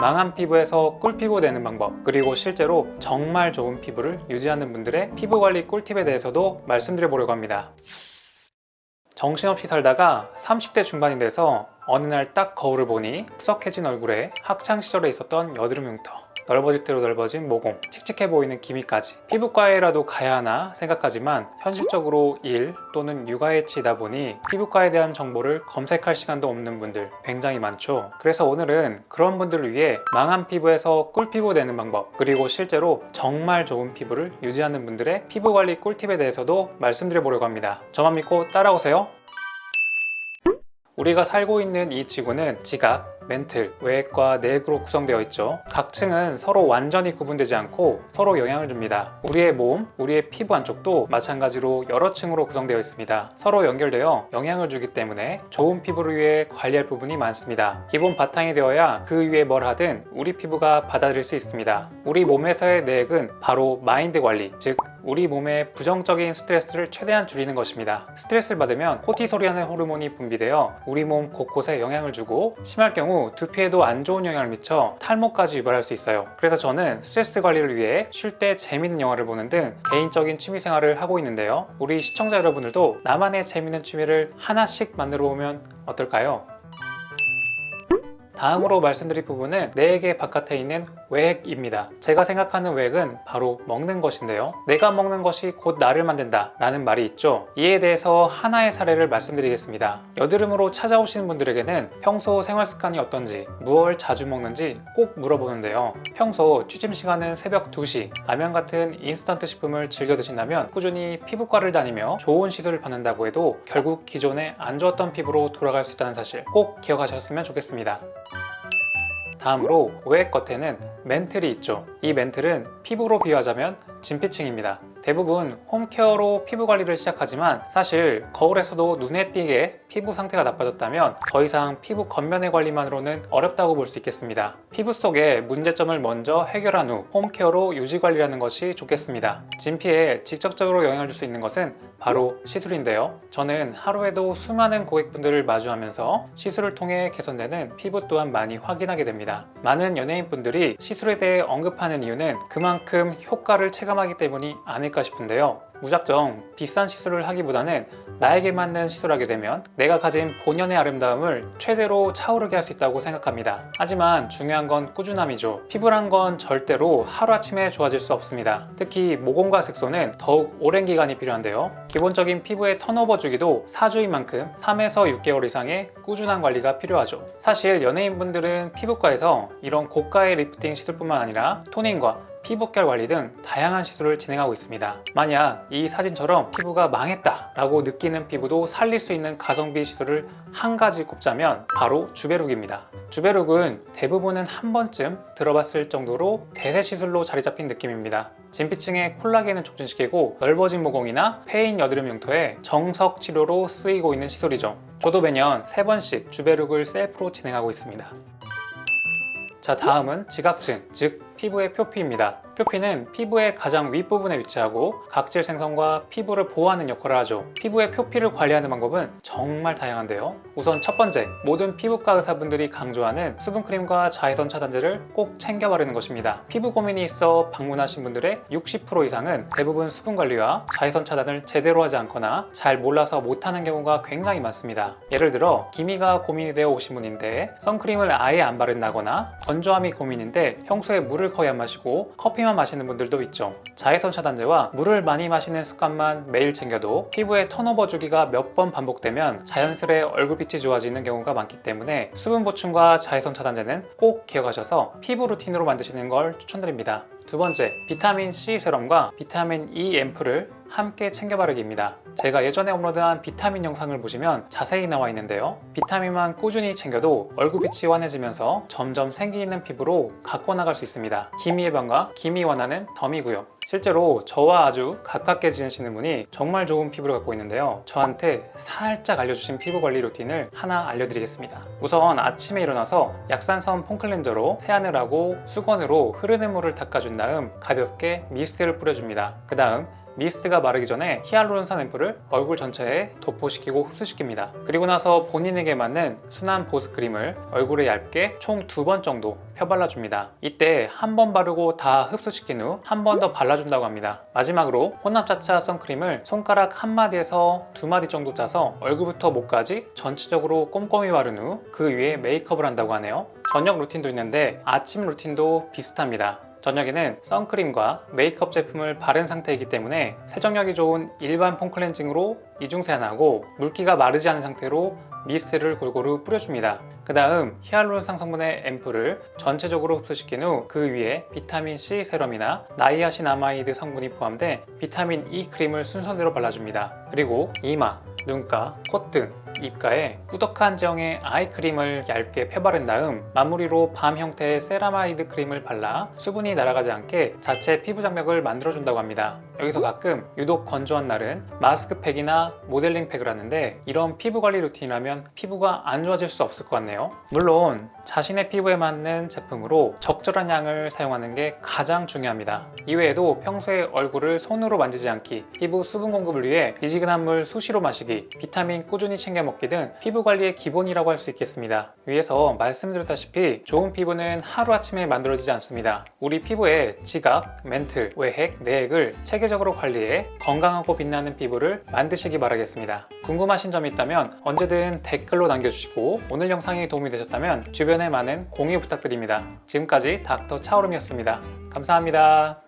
망한 피부에서 꿀피부 되는 방법 그리고 실제로 정말 좋은 피부를 유지하는 분들의 피부 관리 꿀팁에 대해서도 말씀드려 보려고 합니다. 정신없이 살다가 30대 중반이 돼서 어느 날 딱 거울을 보니 푸석해진 얼굴에 학창 시절에 있었던 여드름 흉터 넓어질 대로 넓어진 모공, 칙칙해 보이는 기미까지 피부과에라도 가야 하나 생각하지만 현실적으로 일 또는 육아에 치다 보니 피부과에 대한 정보를 검색할 시간도 없는 분들 굉장히 많죠. 그래서 오늘은 그런 분들을 위해 망한 피부에서 꿀피부 되는 방법 그리고 실제로 정말 좋은 피부를 유지하는 분들의 피부 관리 꿀팁에 대해서도 말씀드려 보려고 합니다. 저만 믿고 따라오세요. 우리가 살고 있는 이 지구는 지각, 멘틀, 외액과 내액으로 구성되어 있죠. 각 층은 서로 완전히 구분되지 않고 서로 영향을 줍니다. 우리의 몸, 우리의 피부 안쪽도 마찬가지로 여러 층으로 구성되어 있습니다. 서로 연결되어 영향을 주기 때문에 좋은 피부를 위해 관리할 부분이 많습니다. 기본 바탕이 되어야 그 위에 뭘 하든 우리 피부가 받아들일 수 있습니다. 우리 몸에서의 내액은 바로 마인드 관리, 즉 우리 몸의 부정적인 스트레스를 최대한 줄이는 것입니다. 스트레스를 받으면 코티솔이라는 호르몬이 분비되어 우리 몸 곳곳에 영향을 주고 심할 경우 두피에도 안 좋은 영향을 미쳐 탈모까지 유발할 수 있어요. 그래서 저는 스트레스 관리를 위해 쉴 때 재밌는 영화를 보는 등 개인적인 취미 생활을 하고 있는데요. 우리 시청자 여러분들도 나만의 재밌는 취미를 하나씩 만들어 보면 어떨까요? 다음으로 말씀드릴 부분은 내에게 바깥에 있는 외액입니다. 제가 생각하는 외액은 바로 먹는 것인데요. 내가 먹는 것이 곧 나를 만든다 라는 말이 있죠. 이에 대해서 하나의 사례를 말씀드리겠습니다. 여드름으로 찾아오시는 분들에게는 평소 생활 습관이 어떤지, 무엇을 자주 먹는지 꼭 물어보는데요. 평소 취침 시간은 새벽 2시, 라면 같은 인스턴트 식품을 즐겨 드신다면 꾸준히 피부과를 다니며 좋은 시술을 받는다고 해도 결국 기존에 안 좋았던 피부로 돌아갈 수 있다는 사실 꼭 기억하셨으면 좋겠습니다. 다음으로 외액 겉에는 멘틀이 있죠. 이 멘틀은 피부로 비유하자면 진피층입니다. 대부분 홈케어로 피부 관리를 시작하지만 사실 거울에서도 눈에 띄게 피부 상태가 나빠졌다면 더 이상 피부 겉면의 관리만으로는 어렵다고 볼 수 있겠습니다. 피부 속의 문제점을 먼저 해결한 후 홈케어로 유지 관리하는 것이 좋겠습니다. 진피에 직접적으로 영향을 줄 수 있는 것은 바로 시술인데요. 저는 하루에도 수많은 고객분들을 마주하면서 시술을 통해 개선되는 피부 또한 많이 확인하게 됩니다. 많은 연예인분들이 시술에 대해 언급하는 이유는 그만큼 효과를 체감하기 때문이 아닐까 싶은데요. 무작정 비싼 시술을 하기보다는 나에게 맞는 시술하게 되면 내가 가진 본연의 아름다움을 최대로 차오르게 할 수 있다고 생각합니다. 하지만 중요한 건 꾸준함이죠. 피부란 건 절대로 하루아침에 좋아질 수 없습니다. 특히 모공과 색소는 더욱 오랜 기간이 필요한데요. 기본적인 피부의 턴오버 주기도 4주인 만큼 3에서 6개월 이상의 꾸준한 관리가 필요하죠. 사실 연예인분들은 피부과에서 이런 고가의 리프팅 시술뿐만 아니라 토닝과 피부결 관리 등 다양한 시술을 진행하고 있습니다. 만약 이 사진처럼 피부가 망했다 라고 느끼는 피부도 살릴 수 있는 가성비 시술을 한 가지 꼽자면 바로 주베룩입니다. 주베룩은 대부분은 한 번쯤 들어봤을 정도로 대세 시술로 자리 잡힌 느낌입니다. 진피층의 콜라겐을 촉진시키고 넓어진 모공이나 패인 여드름 흉터에 정석 치료로 쓰이고 있는 시술이죠. 저도 매년 3번씩 주베룩을 셀프로 진행하고 있습니다. 자 다음은 지각층, 즉 피부의 표피입니다. 표피는 피부의 가장 윗부분에 위치하고 각질 생성과 피부를 보호하는 역할을 하죠. 피부의 표피를 관리하는 방법은 정말 다양한데요. 우선 첫 번째, 모든 피부과 의사분들이 강조하는 수분크림과 자외선 차단제를 꼭 챙겨 바르는 것입니다. 피부 고민이 있어 방문하신 분들의 60% 이상은 대부분 수분 관리와 자외선 차단을 제대로 하지 않거나 잘 몰라서 못하는 경우가 굉장히 많습니다. 예를 들어 기미가 고민이 되어 오신 분인데 선크림을 아예 안 바른다거나 건조함이 고민인데 평소에 물을 거의 안 마시고 커피만 마시는 분들도 있죠. 자외선 차단제와 물을 많이 마시는 습관만 매일 챙겨도 피부의 턴오버 주기가 몇 번 반복되면 자연스레 얼굴빛이 좋아지는 경우가 많기 때문에 수분 보충과 자외선 차단제는 꼭 기억하셔서 피부 루틴으로 만드시는 걸 추천드립니다. 두 번째, 비타민 C 세럼과 비타민 E 앰플을 함께 챙겨 바르기입니다. 제가 예전에 업로드한 비타민 영상을 보시면 자세히 나와 있는데요. 비타민만 꾸준히 챙겨도 얼굴빛이 환해지면서 점점 생기 있는 피부로 가꿔 나갈 수 있습니다. 기미 예방과 기미 완화는 덤이고요. 실제로 저와 아주 가깝게 지내시는 분이 정말 좋은 피부를 갖고 있는데요. 저한테 살짝 알려주신 피부 관리 루틴을 하나 알려드리겠습니다. 우선 아침에 일어나서 약산성 폼클렌저로 세안을 하고 수건으로 흐르는 물을 닦아준 다음 가볍게 미스트를 뿌려줍니다. 그 다음 미스트가 마르기 전에 히알루론산 앰플을 얼굴 전체에 도포시키고 흡수시킵니다. 그리고 나서 본인에게 맞는 순한 보습 크림을 얼굴에 얇게 총 두 번 정도 펴발라줍니다. 이때 한 번 바르고 다 흡수시킨 후 한 번 더 발라준다고 합니다. 마지막으로 혼납자차 선크림을 손가락 한 마디에서 두 마디 정도 짜서 얼굴부터 목까지 전체적으로 꼼꼼히 바른 후 그 위에 메이크업을 한다고 하네요. 저녁 루틴도 있는데 아침 루틴도 비슷합니다. 저녁에는 선크림과 메이크업 제품을 바른 상태이기 때문에 세정력이 좋은 일반 폼 클렌징으로 이중 세 안 하고 물기가 마르지 않은 상태로 미스트를 골고루 뿌려줍니다. 그 다음 히알루론산 성분의 앰플을 전체적으로 흡수시킨 후 그 위에 비타민 C 세럼이나 나이아신아마이드 성분이 포함된 비타민 E 크림을 순서대로 발라줍니다. 그리고 이마, 눈가, 콧등, 입가에 꾸덕한 제형의 아이크림을 얇게 펴바른 다음 마무리로 밤 형태의 세라마이드 크림을 발라 수분이 날아가지 않게 자체 피부 장벽을 만들어준다고 합니다. 여기서 가끔 유독 건조한 날은 마스크팩이나 모델링팩을 하는데 이런 피부 관리 루틴이라면 피부가 안 좋아질 수 없을 것 같네요. 물론 자신의 피부에 맞는 제품으로 적절한 양을 사용하는 게 가장 중요합니다. 이외에도 평소에 얼굴을 손으로 만지지 않기, 피부 수분 공급을 위해 미지근한 물 수시로 마시기, 비타민 꾸준히 챙겨 먹기 등 피부 관리의 기본이라고 할 수 있겠습니다. 위에서 말씀드렸다시피 좋은 피부는 하루아침에 만들어지지 않습니다. 우리 피부의 지각, 멘틀, 외핵, 내핵을 체계적으로 관리해 건강하고 빛나는 피부를 만드시기 바라겠습니다. 궁금하신 점이 있다면 언제든 댓글로 남겨주시고 오늘 영상이 도움이 되셨다면 주변에 많은 공유 부탁드립니다. 지금까지 닥터 차오름이었습니다. 감사합니다.